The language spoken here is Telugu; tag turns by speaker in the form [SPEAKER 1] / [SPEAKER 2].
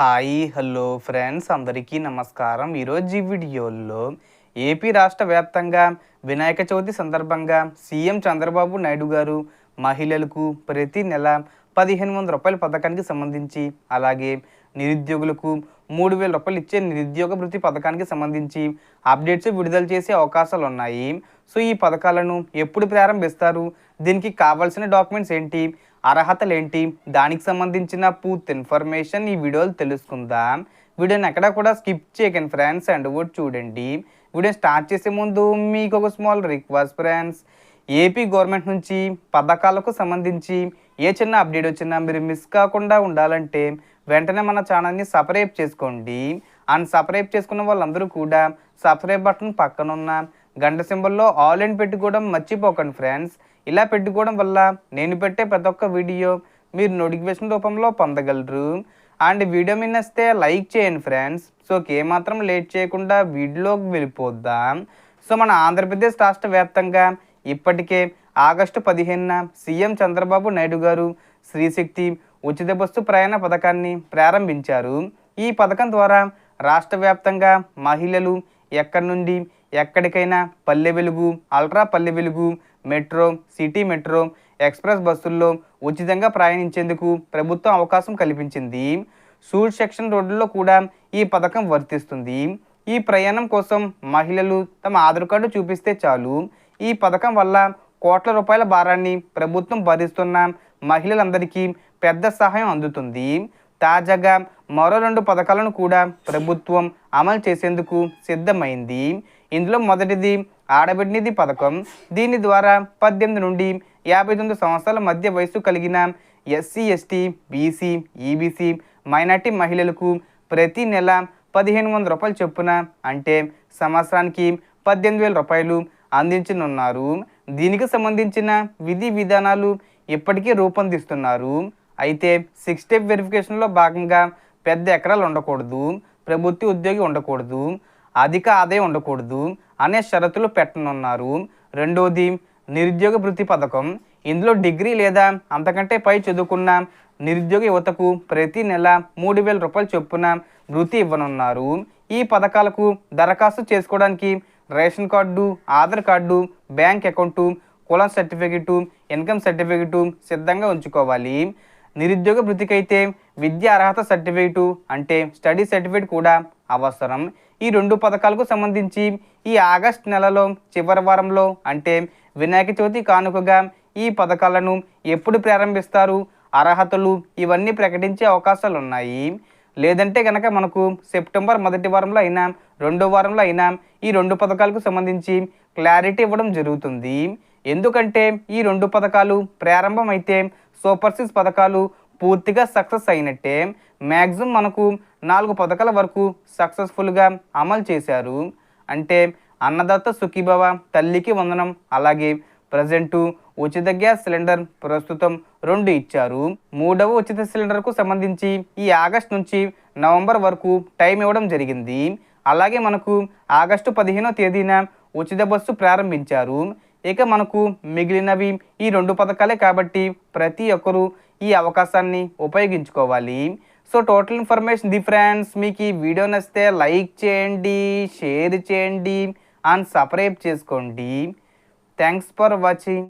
[SPEAKER 1] హాయ్ హలో ఫ్రెండ్స్ అందరికీ నమస్కారం. ఈరోజు ఈ వీడియోలో ఏపీ రాష్ట్ర వ్యాప్తంగా వినాయక చవితి సందర్భంగా సీఎం చంద్రబాబు నాయుడు గారు మహిళలకు ప్రతి నెల పదిహేను వందల రూపాయల పథకానికి సంబంధించి అలాగే నిరుద్యోగులకు మూడు వేల రూపాయలు ఇచ్చే నిరుద్యోగ వృత్తి పథకానికి సంబంధించి అప్డేట్స్ విడుదల చేసే అవకాశాలు ఉన్నాయి. సో ఈ పథకాలను ఎప్పుడు ప్రారంభిస్తారు? దీనికి కావాల్సిన డాక్యుమెంట్స్ ఏంటి? అర్హతలు ఏంటి? దానికి సంబంధించిన పూర్తి ఇన్ఫర్మేషన్ ఈ వీడియోలో తెలుసుకుందాం. వీడియోని ఎక్కడ కూడా స్కిప్ చేయకండి ఫ్రెండ్స్ అండ్ కూడా చూడండి. వీడియో స్టార్ట్ చేసే ముందు మీకు ఒక small request friends. AP government నుంచి పథకాలకు సంబంధించి ఏ చిన్న అప్డేట్ వచ్చినా మీరు మిస్ కాకుండా ఉండాలంటే వెంటనే మన ఛానల్ని సబ్స్క్రైబ్ చేసుకోండి. అండ్ సబ్స్క్రైబ్ చేసుకున్న వాళ్ళందరూ కూడా సబ్స్క్రైబ్ బటన్ పక్కన ఉన్న గంట సింబల్లో ఆల్ ఇన్ పెట్టుకోవడం మర్చిపోకండి ఫ్రెండ్స్. ఇలా పెట్టుకోవడం వల్ల నేను పెట్టే ప్రతి ఒక్క వీడియో మీరు నోటిఫికేషన్ రూపంలో పొందగలరు. అండ్ వీడియో మీ నచ్చితే లైక్ చేయండి ఫ్రెండ్స్. సో ఏమాత్రం లేట్ చేయకుండా వీడియోకి వెళ్ళిపోద్దాం సో మన ఆంధ్రప్రదేశ్ రాష్ట్ర వ్యాప్తంగా ఇప్పటికే ఆగస్టు పదిహేనున సీఎం చంద్రబాబు నాయుడు గారు శ్రీశక్తి ఉచిత బస్సు ప్రయాణ పథకాన్ని ప్రారంభించారు. ఈ పథకం ద్వారా రాష్ట్ర వ్యాప్తంగా మహిళలు ఎక్కడి నుండి ఎక్కడికైనా Palle Velugu ultra Palle Velugu metro city metro express బస్సుల్లో ఉచితంగా ప్రయాణించేందుకు ప్రభుత్వం అవకాశం కల్పించింది. సూట్ సెక్షన్ రోడ్లలో కూడా ఈ పథకం వర్తిస్తుంది. ఈ ప్రయాణం కోసం మహిళలు తమ ఆధార్ కార్డు చూపిస్తే చాలు. ఈ పథకం వల్ల కోట్ల రూపాయల భారాన్ని ప్రభుత్వం భరిస్తున్న మహిళలందరికీ పెద్ద సహాయం అందుతుంది. తాజాగా మరో రెండు పథకాలను కూడా ప్రభుత్వం అమలు చేసేందుకు సిద్ధమైంది. ఇందులో మొదటిది ఆడబిడ్నిధి పథకం. దీని ద్వారా పద్దెనిమిది నుండి యాభై తొమ్మిది సంవత్సరాల మధ్య వయసు కలిగిన SC ST BC EBC minority మహిళలకు ప్రతి నెల పదిహేను వందల రూపాయలు చొప్పున అంటే సంవత్సరానికి పద్దెనిమిది వేల రూపాయలు అందించనున్నారు. దీనికి సంబంధించిన విధి విధానాలు ఇప్పటికీ రూపొందిస్తున్నారు. అయితే సిక్స్ స్టెప్ వెరిఫికేషన్లో భాగంగా పెద్ద ఎకరాలు ఉండకూడదు ప్రభుత్వ ఉద్యోగి ఉండకూడదు అధిక ఆదాయం ఉండకూడదు అనే షరతులు పెట్టనున్నారు. రెండోది నిరుద్యోగ వృత్తి పథకం. ఇందులో డిగ్రీ లేదా అంతకంటే పై చదువుకున్న నిరుద్యోగ యువతకు ప్రతి నెల మూడు వేల రూపాయల చొప్పున వృత్తి ఇవ్వనున్నారు. ఈ పథకాలకు దరఖాస్తు చేసుకోవడానికి ration card Aadhaar card bank account కులం సర్టిఫికెటు ఇన్కమ్ సర్టిఫికెటు సిద్ధంగా ఉంచుకోవాలి. నిరుద్యోగ వృత్తికైతే విద్యా అర్హత సర్టిఫికేటు అంటే స్టడీ సర్టిఫికేట్ కూడా అవసరం. ఈ రెండు పథకాలకు సంబంధించి ఈ ఆగస్ట్ నెలలో చివరి వారంలో అంటే వినాయక చవితి కానుకగా ఈ పథకాలను ఎప్పుడు ప్రారంభిస్తారు అర్హతలు ఇవన్నీ ప్రకటించే అవకాశాలు ఉన్నాయి లేదంటే కనుక మనకు సెప్టెంబర్ మొదటి వారంలో అయినా రెండో వారంలో అయినా ఈ రెండు పథకాలకు సంబంధించి క్లారిటీ ఇవ్వడం జరుగుతుంది. ఎందుకంటే ఈ రెండు పథకాలు ప్రారంభమైతే సూపర్ సిక్స్ పథకాలు పూర్తిగా సక్సెస్ అయినట్టే మ్యాక్సిమం మనకు నాలుగు పథకాల వరకు సక్సెస్ఫుల్గా అమలు చేశారు. అంటే అన్నదాత సుఖీభవ తల్లికి వందనం అలాగే ప్రజెంటు ఉచిత గ్యాస్ సిలిండర్ ప్రస్తుతం రెండు ఇచ్చారు. మూడవ ఉచిత సిలిండర్కు సంబంధించి ఈ ఆగస్ట్ నుంచి నవంబర్ వరకు టైం ఇవ్వడం జరిగింది. అలాగే మనకు ఆగస్టు పదిహేనో తేదీన ఉచిత బస్సు ప్రారంభించారు. ఇక మనకు మిగిలినవి ఈ రెండు పథకాలే కాబట్టి ప్రతి ఒక్కరూ ఈ అవకాశాన్ని ఉపయోగించుకోవాలి. So total information the friends మీకు ఈ వీడియో నచ్చితే లైక్ చేయండి షేర్ చేయండి అండ్ సబ్స్క్రైబ్ చేసుకోండి. Thanks for watching